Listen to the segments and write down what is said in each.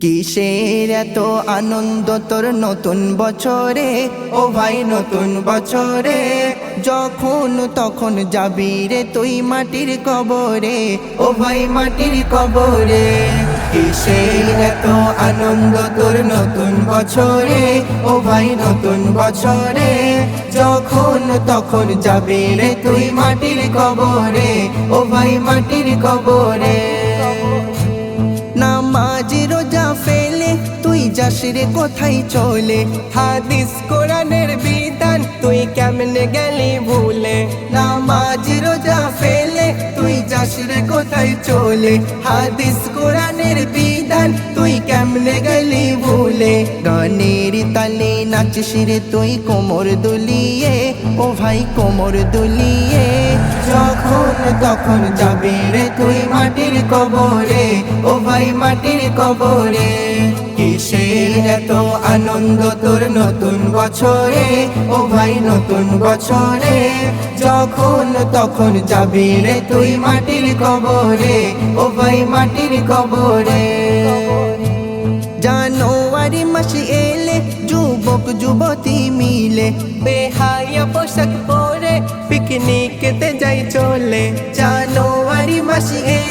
কিসের এত আনন্দ তোর নতুন বছরে? ও ভাই, নতুন বছরে। যখন তখন যাবি রে তুই মাটির কবরে। ও ভাই, মাটির কবরে। কিসের এত আনন্দ তোর নতুন বছরে? ও ভাই, নতুন বছরে। যখন তখন যাবি রে তুই মাটির কবরে। ও ভাই, মাটির কবরে। নামাজ রোজা ফেলে, তুই যাস রে কোথায় চলে? হাদিস কোরআনের বিধান, তুই কেমনে গেলি ভুলে? নামাজ রোজা ফেলে, তুই যাস রে কোথায় চলে? হাদিস কোরআনের বিধান, তুই কেমনে গেলি ভুলে? গানের তালে নাচিস রে তুই কোমর দুলিয়ে, ও ভাই কোমর দুলিয়ে। যখন তখন যাবি রে তুই মাটির কবরে? ও ভাই মাটির কবরে। কিসের এত আনন্দ তোর নতুন বছরে? ও ভাই নতুন বছরে। যখন তখন যাবি রে তুই মাটির কবরে। ও ভাই মাটির কবরে। জানুয়ারি মাস এলে যুবক যুবতী মিলে বেহাইয়া পোশাক পরে পিকনিকতে যাই চলে।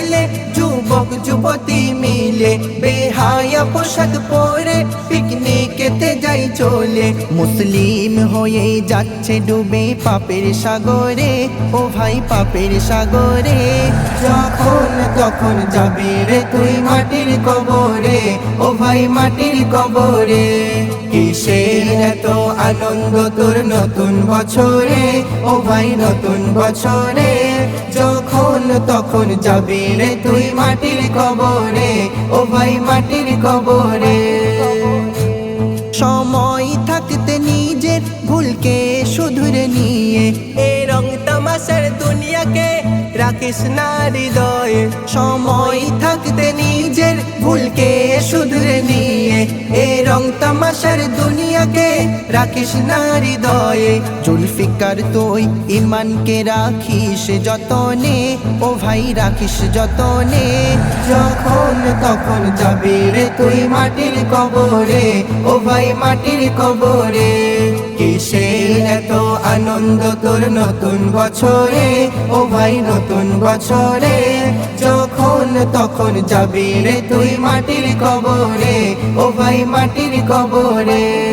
এলে যুবক, যুবতী মিলে, বেহায়া পোশাক পরে পিকনিকেতে যাই চলে। মুসলিম হয়ে যাচ্ছে ডুবে পাপের সাগরে, ও ভাই পাপের সাগরে। যখন তখন যাবি রে তুই মাটির কবরে, ও ভাই মাটির কবরে। কিসের এত আনন্দ তোর নতুন বছরে, ও ভাই নতুন বছরে? তখন যাবি রে তুই মাটির কবরে? ও ভাই মাটির কবরে। সময় থাকতে নিজের ভুলকে শুধরে নিয়ে, এ রং তামাশার দুনিয়াকে রাখিস না হৃদয়ে। সময় থাকতে নিজের ভুলকে শুধরে তামাশার দুনিয়াকে রাখিস না হৃদয়ে। জুলফিকার তুই ইমানকে রাখিস যতনে, ও ভাই রাখিস যতনে। যখন তখন যাবি রে তুই মাটির কবরে, ও ভাই মাটির কবরে। কিসের এত আনন্দ তোর নতুন বছরে, ও ভাই নতুন বছরে? যখন তখন যাবি রে তুই মাটির কবরে ও ভাই মাটির কবরে।